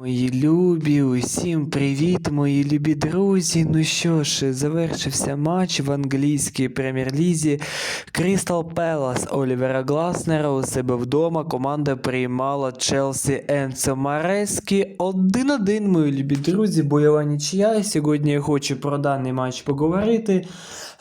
Мої любі, усім привіт, мої любі друзі. Ну що ж, завершився матч в англійській прем'єр-лізі. Крістал Пелас Олівера Гласнера у себе вдома. Команда приймала Челсі Енцо Марескі. 1-1, мої любі друзі, бойова нічия. Сьогодні я хочу про даний матч поговорити.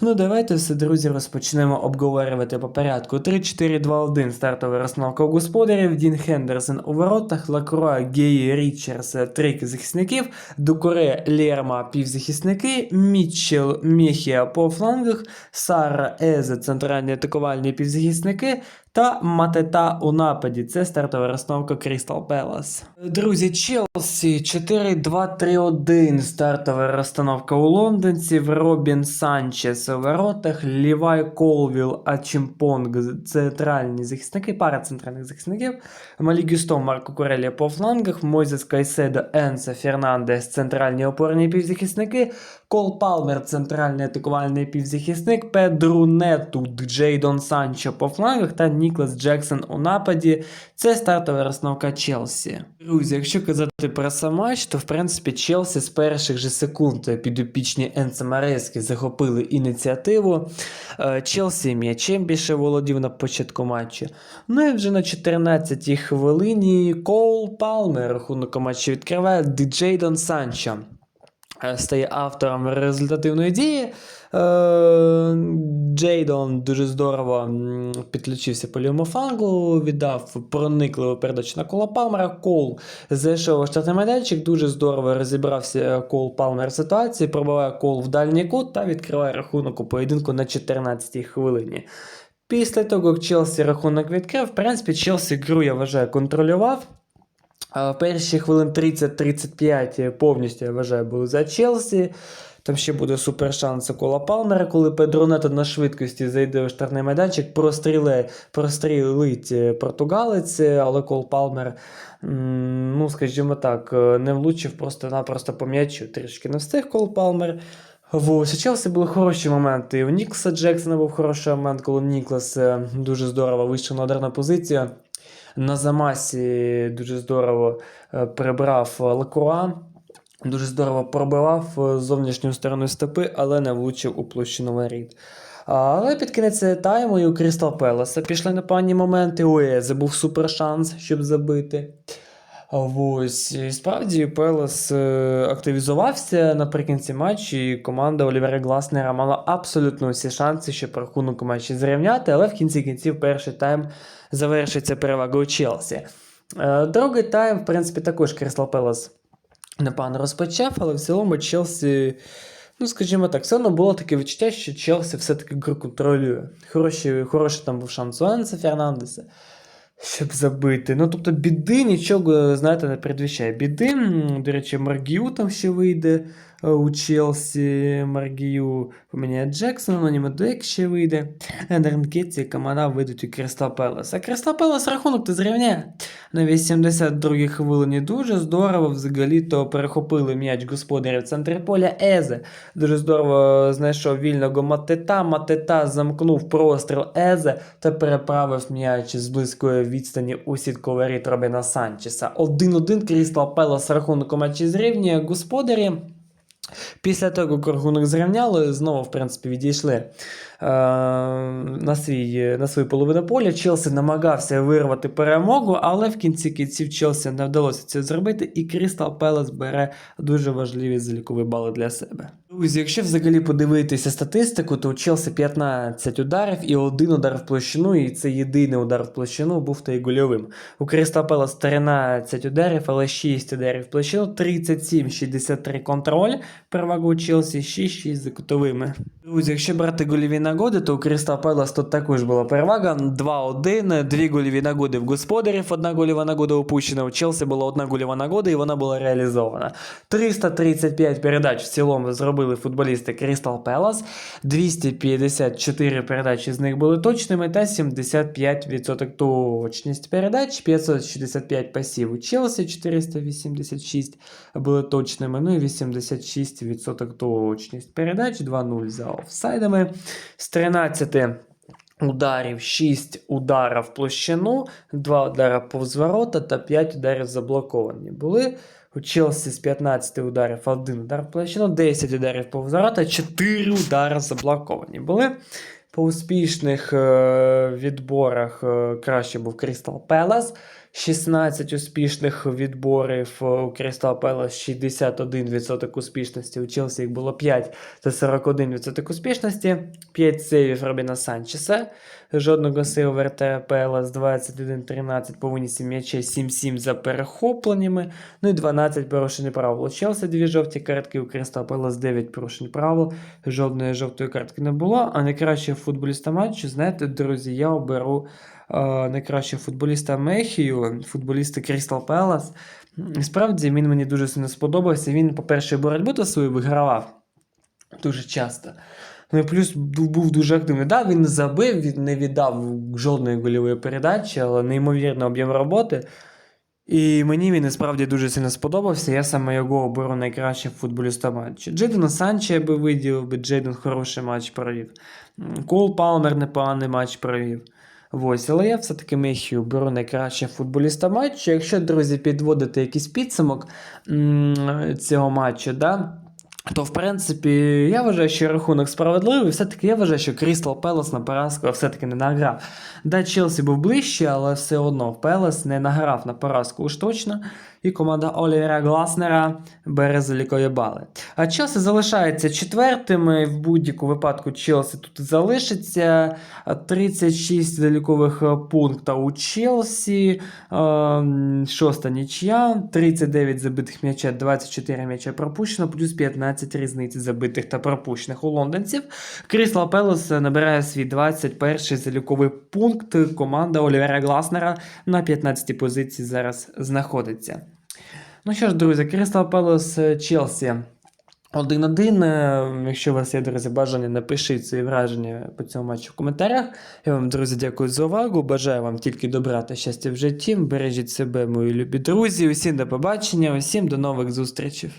Ну, давайте все, друзі, розпочнемо обговорювати по порядку. 3-4-2-1 стартова розстановка господарів. Дін Хендерсон у воротах, Лакруа, Геї, Річардс, трійки захисників, Дукоре, Лерма, півзахисники, Мітчел, Міхія по флангах, Сара, Езе, центральні атакувальні півзахисники та Матета у нападі. Це стартова розстановка Крістал Пелас. Друзі, Челсі 4-2-3-1. Стартова розстановка у лондонців. Робін Санчес у воротах, Лівай Колвіл, Ачімпонг, центральні захисники, пара центральних захисників. Малі Гюсто, Марко Курелія по флангах, Мойзес Кайседо, Енса Фернандес, центральні опорні півзахисники, Кол Палмер, центральний атакувальний півзахисник, Педру Нету, Джейдон Санчо по флангах та Ніклас Джексон у нападі. Це стартова розстановка Челсі. Друзі, якщо казати про сам матч, то в принципі Челсі з перших же секунд підопічні Енце Марески захопили ініціативу. Е, Челсі м'ячем більше володів на початку матчу. Ну і вже на 14-й хвилині Кол Палмер рахунок у матчі відкриває Джейдон Санчо стає автором результативної дії. Е, Джейдон дуже здорово підключився по лівому флангу, віддав проникливу передачу на Кола Палмера. Кол зайшов у штатний майданчик, дуже здорово розібрався Кол Палмер в ситуації, пробиває кол в дальній кут та відкриває рахунок у поєдинку на 14-й хвилині. Після того, як Челсі рахунок відкрив, в принципі, Челсі гру, я вважаю, контролював. В перші хвилин 30-35 повністю, я вважаю, були за Челсі. Там ще буде супер шанс кола Палмера, коли Педронето на швидкості зайде у штрафний майданчик, простріле, прострілить е, португалець, е, але Кол Палмер, ну, скажімо так, е, не влучив просто-напросто по м'ячу. Трішки не встиг Кол Палмер. У Челсі були хороші моменти. У Нікса Джексона був хороший момент, коли Ніклас дуже здорово вийшов на ударну позицію. На замасі дуже здорово е, прибрав Лакуа. Дуже здорово пробивав е, зовнішню сторону стопи, але не влучив у площину воріт. Але під кінець тайму і у Крістал Пелеса пішли непогані моменти. У Езе був супер шанс, щоб забити. Ось, і справді Пелес е, активізувався наприкінці матчу, і команда Олівера Гласнера мала абсолютно всі шанси, щоб рахунок у матчі зрівняти, але в кінці кінців перший тайм завершиться перевагою Челсі. Е, Другий тайм, в принципі, також Крістал Пелес непогано розпочав, але в цілому Челсі, ну скажімо так, все одно було таке відчуття, що Челсі все-таки гру контролює. Хороший, хороший там був шанс у Фернандеса, щоб забити. Ну, тобто, біди нічого, знаєте, не передвіщає. Біди, до речі, Маргіу там ще вийде е, у Челсі. Маргію поміняє Джексона, Ноніма Дек ще вийде. Ендернкетці, Камана вийдуть у Кристал Пелес. А Кристал Пелес рахунок ти зрівняє. На 82-й хвилині дуже здорово взагалі то перехопили м'яч господарів в центрі поля Езе. Дуже здорово знайшов вільного Матета. Матета замкнув простріл Езе та переправив м'яч з близької відстані у сітковий рід Робіна Санчеса. 1-1 Крістал Пелес рахунок матчі зрівнює господарі. Після того, як рахунок зрівняли, знову, в принципі, відійшли. Е, на, свій, на свою половину поля. Челсі намагався вирвати перемогу, але в кінці кінців Челсі не вдалося це зробити, і Крістал Пелес бере дуже важливі залікові бали для себе. Друзі, якщо взагалі подивитися статистику, то у Челсі 15 ударів і один удар в площину, і це єдиний удар в площину був та й гольовим. У Крістал Пелес 13 ударів, але 6 ударів в площину, 37-63 контроль, перевага у Челсі 6-6 за кутовими. Друзі, якщо брати гольові нагоди, то у Крістал Пелес тут також була перевага 2-1, дві гольові нагоди в господарів, одна гольова нагода упущена. У Челсі була одна гольова нагода і вона була реалізована. 335 передач в цілому зробили футболісти Крістал Пелас, 254 передачі з них були точними та 75% точність передач, 565 пасів у Челсі, 486 були точними, ну і 86% точність передач, 2-0 за офсайдами. З 13 ударів, 6 ударів в площину, 2 удари повз ворота та 5 ударів заблоковані були. У Челсі з 15 ударів 1 удар в площину, 10 ударів повзворота, ворота, 4 удари заблоковані були. По успішних е, відборах е, краще був Crystal Palace. 16 успішних відборів у Crystal Palace, 61% успішності. У Челсі їх було 5, це 41% успішності. 5 сейвів Робіна Санчеса. Жодного сейву в Пелас 21-13 по винісі м'ячей 7-7 за перехопленнями. Ну і 12 порушень правил. У Челсі дві жовті картки, у Crystal Palace 9 порушень правил. Жодної жовтої картки не було. А найкращого футболіста матчу, знаєте, друзі, я оберу найкращого футболіста Мехію, футболіста Palace. І Справді він мені дуже сильно сподобався. Він, по-перше, боротьбу та свою вигравав дуже часто. Ну і плюс був дуже активний. Да, він забив, він не віддав жодної гольової передачі, але неймовірний об'єм роботи. І мені він і справді дуже сильно сподобався. Я саме його оберу найкращим футболістом матчу. Джейдена Санчо я би виділив, би Джейден хороший матч провів. Кол Палмер непоганий матч провів. Ось, але я все-таки Мехію беру найкращим футболіста матчу. Якщо, друзі, підводити якийсь підсумок цього матчу, да, то, в принципі, я вважаю, що рахунок справедливий. Все-таки я вважаю, що Крістал Пелес на поразку все-таки не награв. Да, Челсі був ближче, але все одно Пелес не награв на поразку уж точно. І команда Олівера Гласнера бере залікові бали. А Челсі залишається четвертим. і В будь-якому випадку Челсі тут залишиться. 36 залікових е, пункта у Челсі. Ем, Шоста нічия, 39 забитих м'яча, 24 м'яча пропущено, плюс 15 різниць забитих та пропущених у лондонців. Крісла Пелос набирає свій 21 заліковий пункт. Команда Олівера Гласнера на 15 позиції зараз знаходиться. Ну що ж, друзі, Крістал Пелос Челсі. 1-1. Е, Якщо у вас є, друзі, бажання, напишіть свої враження по цьому матчу в коментарях. Я вам, друзі, дякую за увагу. Бажаю вам тільки добра та щастя в житті. Бережіть себе, мої любі друзі. Усім до побачення, усім до нових зустрічей.